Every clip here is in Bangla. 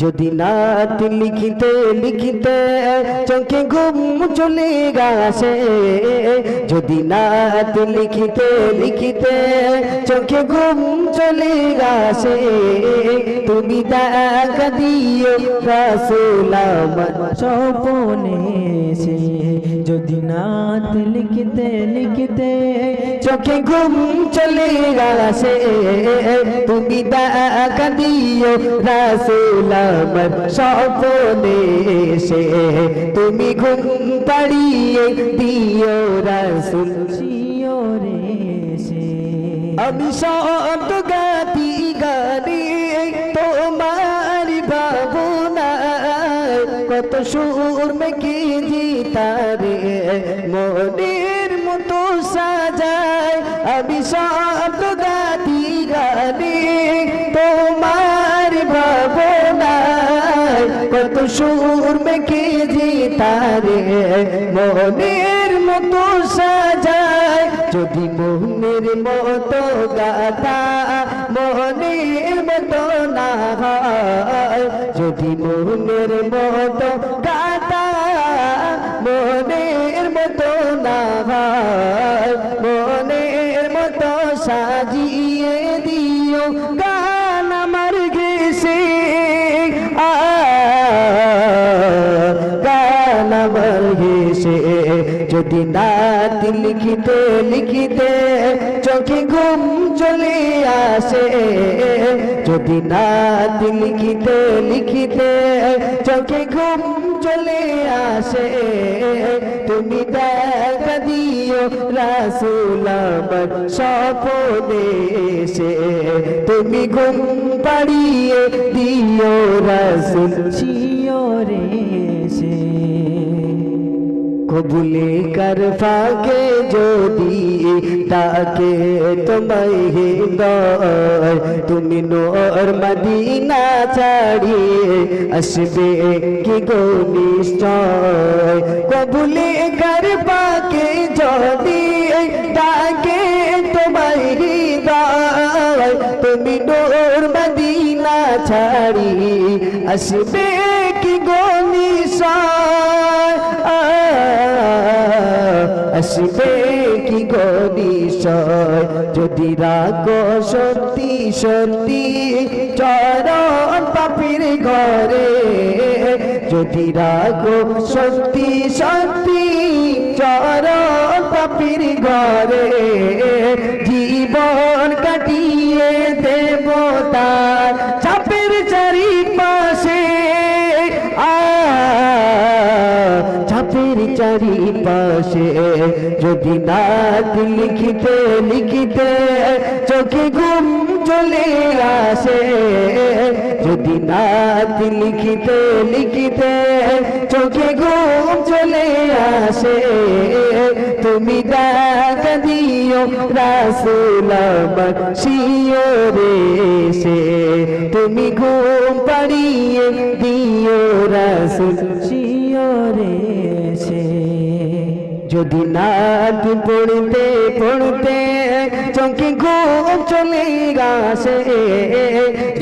যদি নাত লিখিতে লিখিতে চোখে ঘুম চলে গাছে, যদি নাত লিখিতে লিখিতে চোখে ঘুম চলে গাছে, তুমি দেখা দিও রাসুলাম স্বপনে সে যদি নাত লিখতে লিখতে চোখে ঘুম চলে গাছে, তুমি দেখা দিও রাসুলাম স্বপনে সে তুমি ঘুম পাড়িয়ে দিও রাসুল। শিওরে সে আমি শব্দ গাতি গানে তোমার ভাবনা কত সুর মেকে জিতারে মনের মতো সাজায়। আমি শব্দ কত সুর মেকে জিতারে মনের মতো সাজায়। যদি মোহনের মতো গাতা মোহনের মতো না হয়। যদি মোহনের মতো গাতা মোহনের মতো না হয়। মনের মতো সাজিয়ে দিও গান গেছে যদি নাত লিখিতে লিখিতে চোখে ঘুম চলে আসে, যদি নাত লিখিতে লিখিতে চোখে ঘুম চলে আসে, তুমি দেখা দিও রাসুল এসে, তুমি ঘুম পাড়িয়ে দিও রাসুল। সে কবুলে কর ফাকে যদি তাকে তোমায় হৃদয়। তুমি নোর মদিনা ছাড়িয়ে আসবে কি গো নিশ্চয়? কবুলে কর পাকে যদি তাকে তোমায় হৃদয়। তুমি নোর মদিনা ছাড়ি আসবে কি গো নিশ্চয়? আসবে কি গদিশয় যদি রাগ সত্যি সত্যি চরণ পাপির ঘরে। যদি রাগ সত্যি সত্যি চরণ পাপির ঘরে। ছাপের চারিপাশে যদি নাত লিখিতে লিখিতে চোখে ঘুম চলে আসে। যদি নাত লিখিতে লিখিতে চোখে ঘুম চলে আসে। তুমি দেখা দিও, রাসুল আমার শিওরে সে তুমি ঘুম পাড়িয়ে দিও যদি নাত পড়তে পড়তে চোখে ঘুম চলে গাছে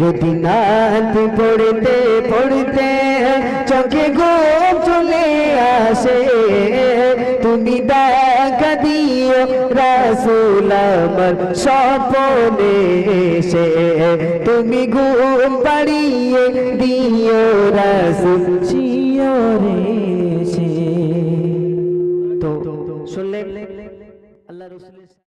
যদি নাত পড়তে পড়তে চোখে ঘুম চলে আসে, তুমি দেখা দিও রাসুল আমার স্বপনে এসে, তুমি ঘুম পাড়িয়ে দিও রাসুল সে রসুলের